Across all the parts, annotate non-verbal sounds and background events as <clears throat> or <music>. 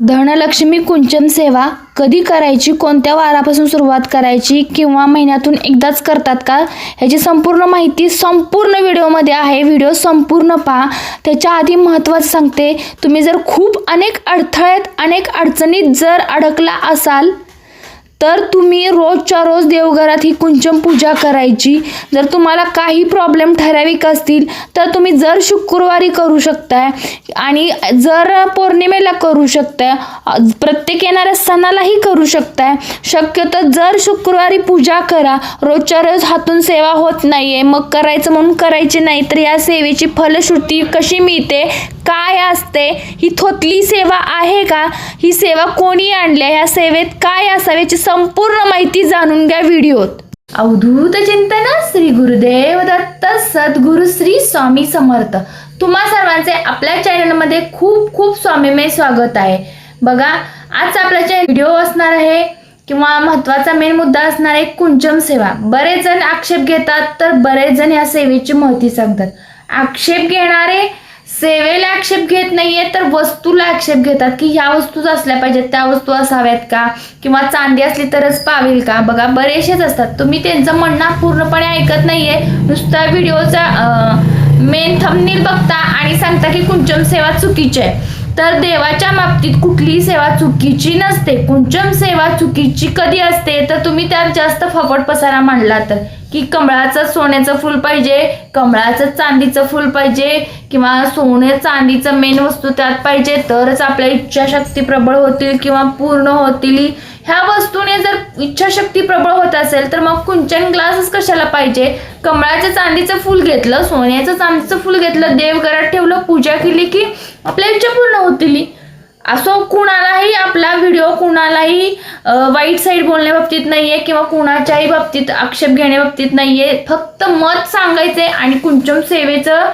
धनलक्ष्मी कुंचन सेवा कधी करायची कोणत्या वारापासून सुरुवात करायची किंवा महिन्यातून एकदाच करतात का? ह्याची संपूर्ण माहिती संपूर्ण व्हिडिओमध्ये आहे. व्हिडिओ संपूर्ण पहा. त्याच्या आधी महत्त्वाचं सांगते तुम्ही जर खूप अनेक अडथळ्यात अनेक अडचणीत जर अडकला असाल तर तुम्ही रोजच्या रोज देवघरात ही कुंचम पूजा करायची. जर तुम्हाला काही प्रॉब्लेम ठराविक असतील तर तुम्ही जर शुक्रवारी करू शकताय आणि जर पौर्णिमेला करू शकताय प्रत्येक येणाऱ्या सणालाही करू शकताय. शक्यतो जर शुक्रवारी पूजा करा रोजच्या रोज हातून सेवा होत नाही आहे मग करायचं म्हणून करायची नाही तर या सेवेची फलश्रुती कशी मिळते काय असते? ही थोतली सेवा आहे का? ही सेवा कोणी आणल्या ह्या सेवेत काय असावे याची संपूर्ण माहिती जाणून घ्या व्हिडिओत. अवधूत चिंतन श्री गुरुदेव दत्त सद्गुरु श्री स्वामी समर्थ. तुम्हा सर्वांचे आपल्या चॅनलमध्ये खूप खूप स्वामीमय स्वागत आहे. बघा आज आपला चॅनल व्हिडिओ असणार आहे किंवा महत्त्वाचा मेन मुद्दा असणार आहे कुंचम सेवा. बरेच जण आक्षेप घेतात तर बरेच जण या सेवेची माहिती सांगतात. आक्षेप घेणारे सेवेला आक्षेप घेत नाहीये तर वस्तूला आक्षेप घेतात की ह्या वस्तूच असल्या पाहिजेत त्या वस्तू असाव्यात का? किंवा चांदी असली तरच पावेल का? बघा बरेचसेच असतात. तुम्ही त्यांचं म्हणणं पूर्णपणे ऐकत नाहीये. नुसता व्हिडिओचा मेन थंबनेल बघता आणि सांगता की कुंचम सेवा चुकीची आहे. तर देवाच्या बाबतीत कुठलीही सेवा चुकीची नसते. कुंचम सेवा चुकीची कधी असते? तर तुम्ही त्यात जास्त फवट पसारा मांडला तर. की कमळाचं सोन्याचं फूल पाहिजे कमळाचं चांदीचं फूल पाहिजे किंवा सोनं चांदीचं मेन वस्तू त्यात पाहिजे तरच आपल्या इच्छाशक्ती प्रबळ होतील किंवा पूर्ण होतील. ह्या वस्तूने जर इच्छाशक्ती प्रबळ होत असेल तर मग कुंचन ग्लासच कशाला पाहिजे? कमळाचं चांदीचं फूल घेतलं सोन्याचं चांदीचं फूल घेतलं देवघरात ठेवलं पूजा केली की आपल्या इच्छा पूर्ण होतील. असो कुणालाही आपला व्हिडिओ कुणालाही वाईट साईड बोलण्या बाबतीत नाहीये किंवा कुणाच्याही बाबतीत आक्षेप घेण्या बाबतीत नाहीये. फक्त मत सांगायचे आणि कुंचम सेवेचं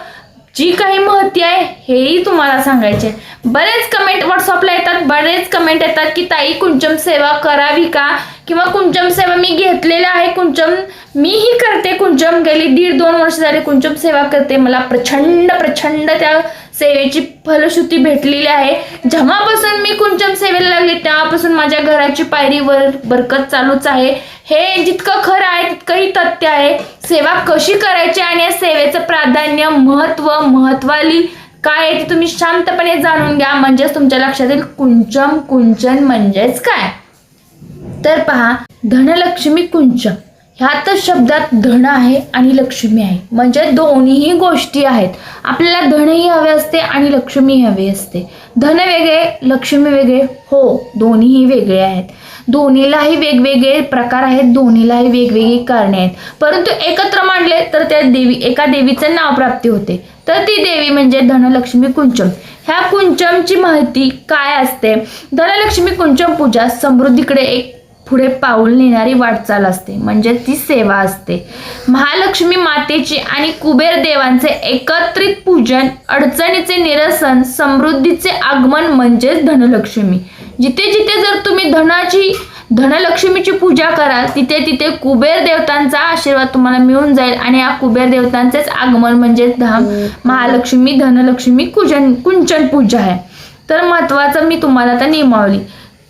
जी काही महती आहे हेही तुम्हाला सांगायचे बरेच कमेंट व्हॉट्सअपला येतात बरेच कमेंट येतात की ताई कुंचम सेवा करावी का? किंवा कुंचम सेवा मी घेतलेला आहे कुंचम मीही करते कुंचम गेली दीड दोन वर्ष झाले कुंचम सेवा करते. मला प्रचंड प्रचंड त्या सेवेची फलश्रुती भेटलेली आहे. जेव्हापासून मी कुंचम सेवेला लागले तेव्हापासून माझ्या घराची पायरीवर बरकत चालूच आहे. हे जितकं खरं आहे तितकंही तथ्य आहे. सेवा कशी करायची आणि या सेवेचं प्राधान्य महत्त्व महत्वाली काय आहे ते तुम्ही शांतपणे जाणून घ्या. म्हणजेच तुमच्या लक्षात येईल कुंचम कुंचन म्हणजेच काय? तर पहा धनलक्ष्मी कुंचम ह्यातच शब्दात धन आहे आणि लक्ष्मी आहे. म्हणजे दोन्हीही गोष्टी आहेत. आपल्याला धनही हवे असते आणि लक्ष्मी हवी असते. धन वेगळे लक्ष्मी वेगळे हो दोन्हीही वेगळे आहेत. दोन्हीलाही वेगवेगळे प्रकार आहेत दोन्हीलाही वेगवेगळी कारणे आहेत. परंतु एकत्र मांडले तर त्या देवी एका देवीचं नाव प्राप्ती होते. तर ती देवी म्हणजे धनलक्ष्मी कुंचम. ह्या कुंचमची माहिती काय असते? धनलक्ष्मी कुंचम पूजा समृद्धीकडे एक पुढे पाऊल नेणारी वाटचाल असते. म्हणजे ती सेवा असते. महालक्ष्मी मातेची आणि कुबेर देवांचे एकत्रित पूजन अडचणीचे निरसन समृद्धीचे आगमन म्हणजेच धनलक्ष्मी. जिथे जिथे जर तुम्ही धनाची धनलक्ष्मीची पूजा कराल तिथे तिथे कुबेर देवतांचा आशीर्वाद तुम्हाला मिळून जाईल आणि या कुबेर देवतांचेच आगमन म्हणजेच धाम महालक्ष्मी धनलक्ष्मी कुजन कुंचन पूजा आहे. तर महत्वाचं मी तुम्हाला आता नियमावली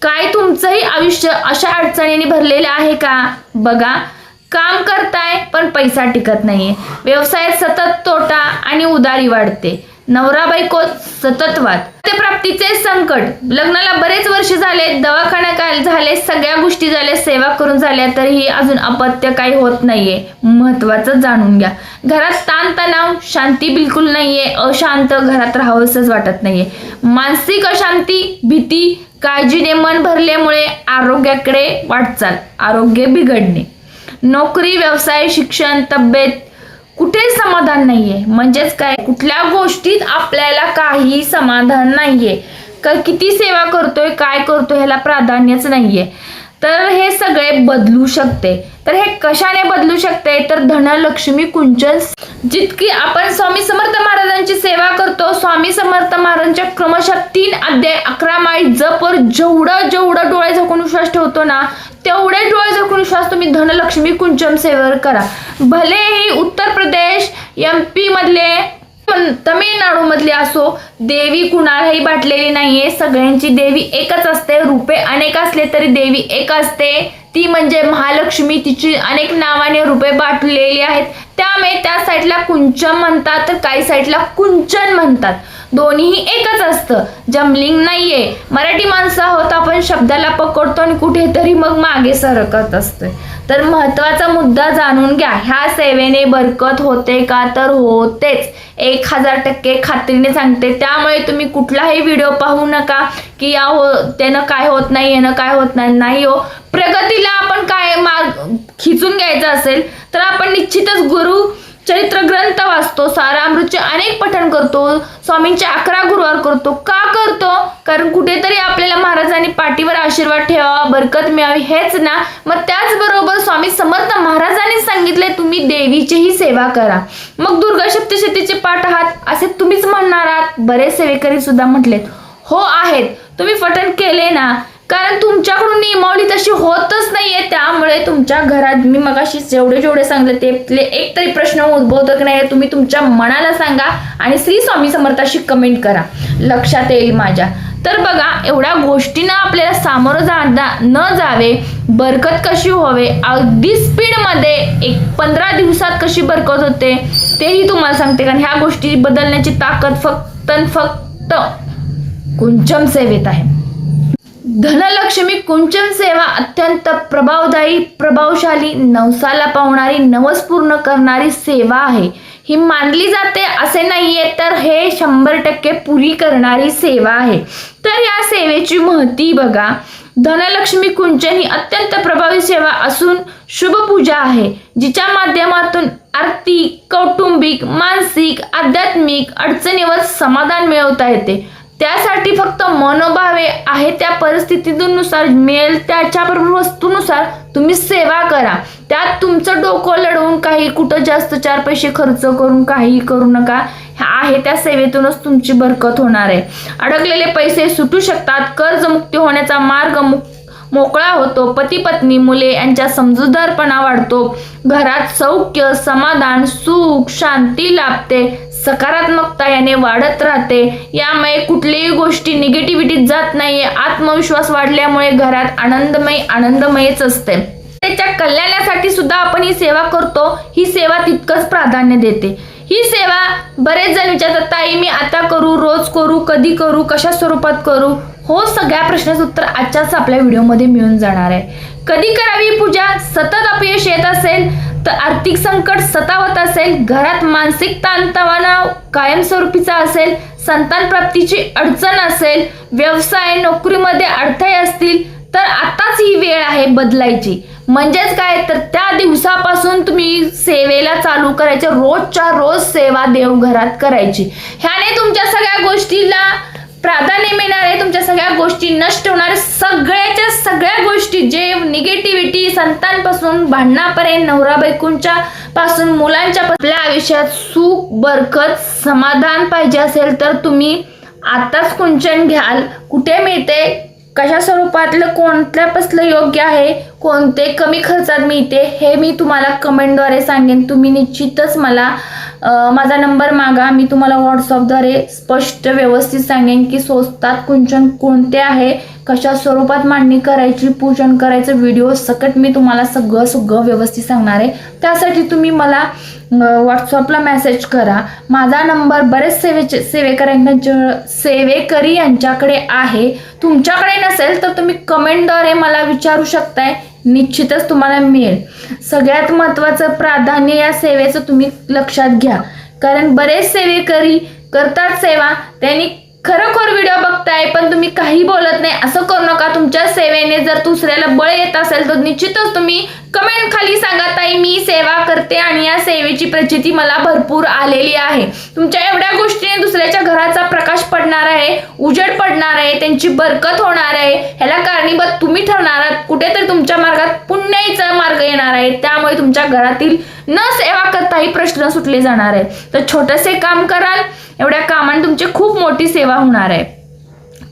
काय तुमचंही आयुष्य अशा अडचणीने भरलेलं आहे का? बघा काम करताय पण पैसा टिकत नाहीये. व्यवसायात सतत तोटा आणि उदारी वाढते. नवरा बायको सतत वाद ते प्राप्तीचे संकट. लग्नाला बरेच झाले दवाखाना काय झाले सगळ्या गोष्टी झाल्या सेवा करून झाल्या तरीही अजून अपत्य काही होत नाहीये. महत्वाचं जाणून घ्या. घरात ताणतणाव शांती बिलकुल नाहीये अशांत घरात राहावंसच वाटत नाहीये. मानसिक अशांती भीती काळजीने मन भरल्यामुळे आरोग्याकडे वाटचाल आरोग्य बिघडणे. नोकरी व्यवसाय शिक्षण तब्येत कुठे समाधान नाहीये. म्हणजेच काय? कुठल्या गोष्टीत आपल्याला काही समाधान नाहीये. का किती सेवा करतोय काय करतोय ह्याला प्राधान्यच नाहीये. तर हे सगळे बदलू शकते. तर हे कशाने बदलू शकते? तर धनलक्ष्मी कुंचन जितकी आपण स्वामी समर्थ महाराजांची सेवा करतो स्वामी समर्थ महाराजांच्या क्रमशः तीन अध्याय अकरा माळी जपवर जेवढं जेवढं डोळे झाकून विश्वास ठेवतो ना तेवढे डोळे झाकून विश्वास तुम्ही धनलक्ष्मी कुंचम सेवेवर करा. भले ही उत्तर प्रदेश एम पी मधले पण तमिळनाडूमधली असो देवी कुणालाही बाटलेली नाहीये. सगळ्यांची देवी एकच असते. रूपे अनेक असले तरी देवी एक असते. ती म्हणजे महालक्ष्मी. तिची अनेक नावाने रूपे बाटलेली आहेत. त्यामुळे त्या साईडला कुंचन म्हणतात तर काही साईडला कुंचन म्हणतात. दोन्हीही एकच असतं. जमलिंग नाहीये. मराठी माणसं आहोत आपण शब्दाला पकडतो आणि कुठेतरी मग मागे सरकत असतोय. तर महत्त्वाचा मुद्दा जाणून घ्या. ह्या सेवेने बरकत होते का? तर होतेच. एक हजार टक्के खात्रीने सांगते. त्यामुळे तुम्ही कुठलाही व्हिडिओ पाहू नका की या हो त्यानं काय होत नाही यानं काय होत नाही नाही हो. प्रगतीला आपण काय मार्ग खिचून घ्यायचं असेल तर आपण निश्चितच गुरु चरित्र ग्रंथ वाचतो सारामृतचे अनेक पठण करतो स्वामींचे अकरा गुरुवार करतो. का करतो? कारण कुठेतरी आपल्याला महाराजांनी पाठीवर आशीर्वाद ठेवावा बरकत मिळावी हेच ना. मग त्याचबरोबर स्वामी समर्थ महाराजांनी सांगितले तुम्ही देवीचीही सेवा करा. मग दुर्गा सप्तशतीचे पाठ आहात असे तुम्हीच म्हणणार आहात? बरेच सेवेकरी सुद्धा म्हटलेत हो आहेत. तुम्ही पठण केले ना कारण तुमच्याकडून नियमावली तशी होतच नाहीये. त्यामुळे तुमच्या घरात मी मगाशी जेवढे जेवढे सांगले ते एक तरी प्रश्न उद्भवत की नाही तुम्ही तुमच्या मनाला सांगा आणि श्री स्वामी समर्थाशी कमेंट करा. लक्षात येईल माझ्या. तर बघा एवढ्या गोष्टींना आपल्याला सामोरं जा न जावे बरकत कशी व्हावे अगदी स्पीडमध्ये एक पंधरा दिवसात कशी बरकत होते तेही तुम्हाला सांगते. कारण ह्या गोष्टी बदलण्याची ताकद फक्त फक्त कुंचम सेवेत आहे. धनलक्ष्मी कुंचन सेवा अत्यंत प्रभावदायी प्रभावशाली नवसाला पावणारी नवस पूर्ण करणारी सेवा आहे. ही मानली जाते असे नाहीये तर हे शंभर टक्के पुरी करणारी सेवा आहे. तर या सेवेची महती बघा. धनलक्ष्मी कुंचन ही अत्यंत प्रभावी सेवा असून शुभपूजा आहे जिच्या माध्यमातून आर्थिक कौटुंबिक मानसिक आध्यात्मिक अडचणीवर समाधान मिळवता येते. त्यासाठी फक्त मनोभावे आहे त्या परिस्थितीनुसार मिळेल त्याच्या वस्तूनुसार तुम्ही सेवा करा. त्यात तुमचं डोकं लढवून काही कुठं जास्त चार पैसे खर्च करून काही करू नका. आहे त्या सेवेतूनच तुमची बरकत होणार आहे. अडकलेले पैसे सुटू शकतात. कर्जमुक्ती होण्याचा मार्ग मुक्त मोकळा होतो. पती पत्नी मुले यांच्या समजूतदारपणा वाढतो. घरात सौख्य समाधान सुख शांती लाभते. सकारात्मकता याने वाढत राहते. यामुळे कुठलीही गोष्टी निगेटिव्हिटीत जात नाहीये. आत्मविश्वास वाढल्यामुळे घरात आनंदमय आनंदमयच असते. त्याच्या कल्याणासाठी सुद्धा आपण ही सेवा करतो. ही सेवा तितकंच प्राधान्य देते. ही सेवा बरेच जण विचारतात ताई मी आता करू रोज करू कधी करू कशा स्वरूपात करू? हो सगळ्या प्रश्नाचं उत्तर आजच्याच आपल्या व्हिडिओमध्ये मिळून जाणार आहे. कधी करावी पूजा? सतत अपयश येत असेल तर आर्थिक संकट सतावत असेल घरात मानसिक ताणतणाव कायमस्वरूपीचा असेल संतान प्राप्तीची अडचण असेल व्यवसाय नोकरीमध्ये अडथळे असतील तर आताच ही वेळ आहे बदलायची. म्हणजेच काय? तर त्या दिवसापासून तुम्ही सेवेला चालू करायचे रोजच्या रोज सेवा देवघरात करायची. ह्याने तुमच्या सगळ्या गोष्टीला प्राधान्य मिळणार आहे तुमच्या सगळ्या गोष्टी नष्ट होणार सगळ्याच्या सगळ्या गोष्टी जे निगेटिव्हिटी संतांपासून भांडणापर्यंत नवरा बायकोंच्या पासून मुलांच्या आपल्या आयुष्यात सुख बरकत समाधान पाहिजे असेल तर तुम्ही आताच कुंचन घ्याल. कुठे मिळते? कशा स्वरूपातलं कोणत्या पसलं योग्य आहे? कोणते कमी खर्चात मिळते? हे मी तुम्हाला कमेंटद्वारे सांगेन. तुम्ही निश्चितच मला माझा नंबर मागा. मी तुम्हाला व्हॉट्सअपद्वारे स्पष्ट व्यवस्थित सांगेन की स्वस्तात कुंचन कोणते आहे कशा स्वरूपात मांडणी करायची पूजन करायचं व्हिडिओ सकट मी तुम्हाला सगळं सगळं व्यवस्थित सांगणार आहे. त्यासाठी तुम्ही मला व्हॉट्सअपला मेसेज करा. माझा नंबर बरेच सेवेचे सेवेकऱ्यांच्या सेवेकरी यांच्याकडे आहे. तुमच्याकडे नसेल तर तुम्ही कमेंटद्वारे मला विचारू शकताय. निश्चितच तुम्हाला मिळेल. सगळ्यात महत्त्वाचं प्राधान्य या सेवेचं तुम्ही लक्षात घ्या. कारण बरेच सेवेकरी करतात सेवा त्यांनी खरोखर व्हिडिओ बघताय पण तुम्ही काही बोलत नाही असं करू नका. तुमच्या सेवेने जर दुसऱ्याला बळ येत असेल तर निश्चितच तुम्ही कमेंट खाली सांगा ताई मी सेवा करते आणि या सेवेची प्रचिती मला भरपूर आलेली आहे. तुमच्या एवढ्या गोष्टीने दुसऱ्याच्या घराचा प्रकाश पडणार आहे उजेड पडणार आहे त्यांची बरकत होणार आहे. ह्याला कारणीभूत तुम्ही ठरणार आहात. कुठेतरी तुमच्या मार्गात पुण्याचा मार्ग येणार आहे. त्यामुळे तुमच्या घरातील न सेवा करताही प्रश्न सुटले जाणार आहे तर छोटसे काम कराल एवढ्या कामाने तुमची खूप मोठी सेवा होणार आहे.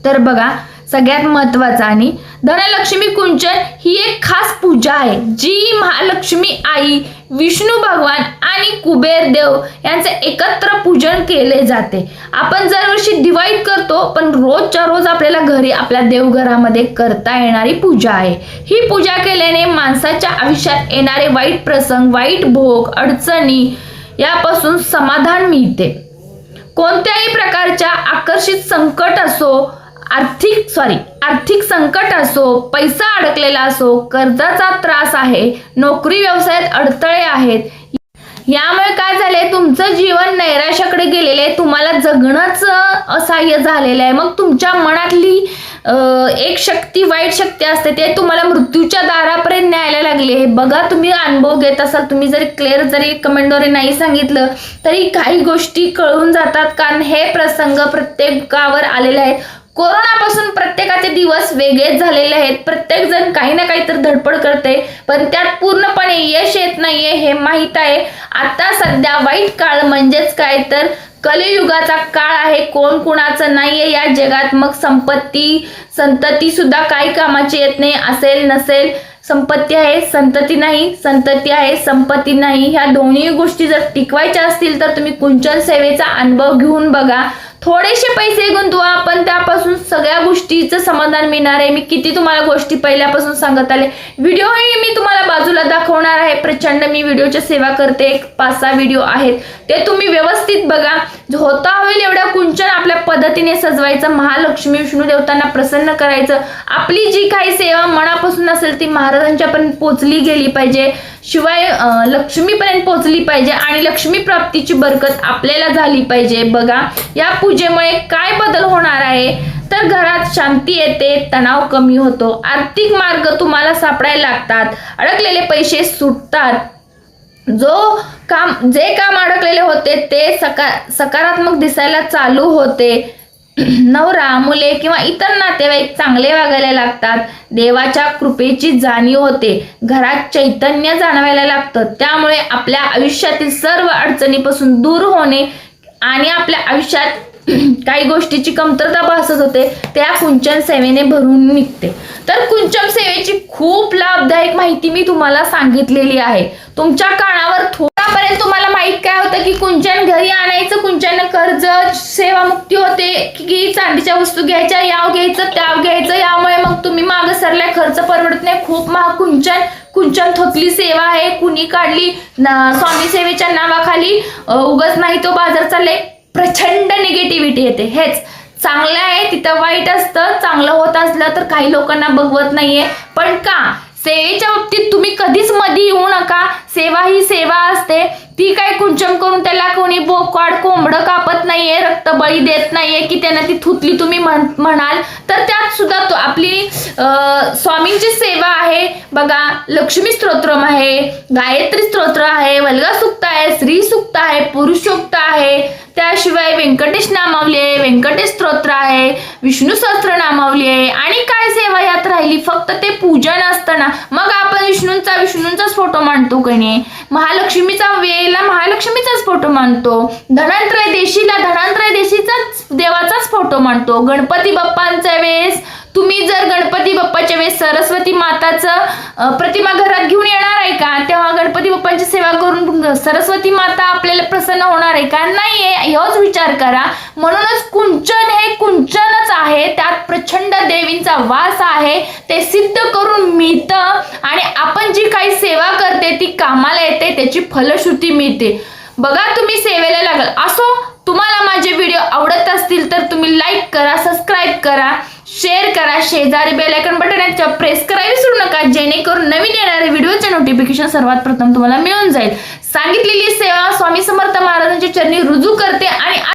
तर बघा सगळ्यात महत्वाचं आणि धनलक्ष्मी कुंचन ही एक खास पूजा आहे. जी महालक्ष्मी आई विष्णू भगवान आणि कुबेर देव यांचे एकत्र पूजन केले जाते. आपण दरवर्षी दिवाळीत करतो पण रोजच्या रोज आपल्याला घरी आपल्या देवघरामध्ये करता येणारी पूजा आहे. ही पूजा केल्याने माणसाच्या आयुष्यात येणारे वाईट प्रसंग वाईट भोग अडचणी यापासून समाधान मिळते. कोणत्याही प्रकारच्या आकर्षित संकट असो आर्थिक सॉरी आर्थिक संकट असो पैसा अडकलेला असो कर्जाचा त्रास आहे नोकरी व्यवसायात अडथळे आहेत यामुळे काय झालंय? तुमचं जीवन नैराश्याकडे गेलेलं आहे तुम्हाला जगणंच असह्य झालेलं आहे मग तुमच्या मनातली एक शक्ती वाईट शक्ती असते ते तुम्हाला मृत्यूच्या दारापर्यंत न्यायला लागले हे बघा तुम्ही अनुभव घेत असाल तुम्ही जरी क्लिअर जरी कमेंटद्वारे नाही सांगितलं तरी काही गोष्टी कळून जातात. कारण हे प्रसंग प्रत्येकावर आलेले आहेत. कोरोनापासून प्रत्येकाचे दिवस वेगळेच झालेले आहेत. प्रत्येक जण काही ना काही तर धडपड करते पण त्यात पूर्णपणे यश येत नाहीये हे माहीत आहे. आता सध्या वाईट काळ म्हणजेच काय तर कलियुगाचा काळ आहे. कोण कुणाचं नाहीये या जगात. मग संपत्ती संतती सुद्धा काही कामाची येत नाही. असेल नसेल संपत्ती आहे संतती नाही संतती आहे संपत्ती नाही. ह्या दोन्ही गोष्टी जर टिकवायच्या असतील तर तुम्ही कुंचन सेवेचा अनुभव घेऊन बघा. थोडेसे पैसे गुंतवा पण त्यापासून सगळ्या गोष्टीचं समाधान मिळणार आहे. मी किती तुम्हाला गोष्टी पहिल्यापासून सांगत आले. व्हिडिओही मी तुम्हाला बाजूला दाखवणार आहे. प्रचंड मी व्हिडिओच्या सेवा करते. एक पाच सहा व्हिडिओ आहेत. ते तुम्ही व्यवस्थित बघा. होता होईल एवढ्या कुंचन आपल्या पद्धतीने सजवायचं. महालक्ष्मी विष्णू देवतांना प्रसन्न करायचं. आपली जी काही सेवा मनापासून असेल ती महाराजांच्यापर्यंत पोचली गेली पाहिजे. शिवाय लक्ष्मीपर्यंत पोहोचली पाहिजे आणि लक्ष्मी प्राप्तीची बरकत आपल्याला झाली पाहिजे. बघा या पूजेमुळे काय बदल होणार आहे? तर घरात शांती येते तणाव कमी होतो. आर्थिक मार्ग तुम्हाला सापडायला लागतात. अडकलेले पैसे सुटतात. जो काम जे काम अडकलेले होते ते सका सकारात्मक दिसायला चालू होते. <clears throat> नवरा मुले किंवा इतर नातेवाईक चांगले वागायला लागतात. देवाच्या कृपेची जाणीव होते. घरात चैतन्य जाणवायला लागतं. त्यामुळे आपल्या आयुष्यातील सर्व अडचणीपासून दूर होणे आणि आपल्या आयुष्यात <clears throat> काही गोष्टीची कमतरता भासत होते त्या कुंचन सेवेने भरून निघते. तर कुंचन सेवेची खूप लाभदायक माहिती मी तुम्हाला सांगितलेली आहे. तुमच्या कानावर थोडापर्यंत तुम्हाला माहीत काय होतं की कुंचन घरी आणायचं सेवा मुक्ती होते की चांदीच्या वस्तू घ्यायच्या याव घ्यायचं त्याव घ्यायचं. यामुळे मग तुम्ही मागं सरल्या खर्च परवडत नाही. खूप महाग कुंचन कुंचन थोतली सेवा आहे. कुणी काढली? न- स्वामी सेवेच्या नावाखाली उगच नाही तो बाजार चालले प्रचंड निगेटिव्हिटी येते. हेच. चांगलं आहे तिथं वाईट असतं. चांगलं होत असलं तर काही लोकांना बघवत नाहीये. पण का? सेवेच्या बाबतीत तुम्ही कधीच मध्ये येऊ नका. सेवा ही सेवा असते. ती काय कुंचम करून त्याला कोणी बोकाड कोंबडं कापत नाहीये रक्त बळी देत नाहीये की त्यांना ती थुतली तुम्ही म्हण- म्हणाल. तर त्यात सुद्धा तो आपली स्वामींची सेवा आहे. बघा लक्ष्मी स्तोत्रम आहे गायत्री स्तोत्र आहे वल्गा सुक्त आहे स्त्री सुक्त आहे पुरुष सुक्त आहे. त्याशिवाय व्यंकटेश नामावली आहे व्यंकटेश स्तोत्र आहे विष्णू सहस्त्र नामावली आहे. आणि काय सेवा यात राहिली? फक्त ते पूजन असताना मग आपण विष्णूंचा विष्णूंचाच फोटो मांडतो गणे महालक्ष्मीचा वेळेला महालक्ष्मीचाच फोटो मांडतो. धनंत्रय देशीला धनंत्रय देशीचाच देवाचाच फोटो मांडतो गणपती बाप्पांच्या वेळेस तुम्ही जर गणपती बाप्पाच्या वेळेस सरस्वती माताचं प्रतिमा घरात घेऊन येणार आहे का? तेव्हा गणपती बाप्पांची सेवा करून सरस्वती माता आपल्याला प्रसन्न होणार आहे का? नाहीये. ह्योच विचार करा. म्हणूनच कुंचन हे कुंचनच आहे. त्यात प्रचंड देवींचा वास आहे. ते सिद्ध करून मिळतं आणि आपण जी काही सेवा करते ती कामाला येते त्याची फलश्रुती मिळते. बघा तुम्ही सेवेला लागल. असो तुम्हाला माझे व्हिडिओ आवडत असतील तर तुम्ही लाईक करा सबस्क्राईब करा शेअर करा शेजारी बेलायकन बटन याच्या प्रेस करायला विसरू नका. जेणेकरून नवीन येणारे व्हिडिओचे नोटिफिकेशन सर्वात प्रथम तुम्हाला मिळून जाईल. सांगितलेली सेवा स्वामी समर्थ महाराजांच्या चरणी रुजू करते आणि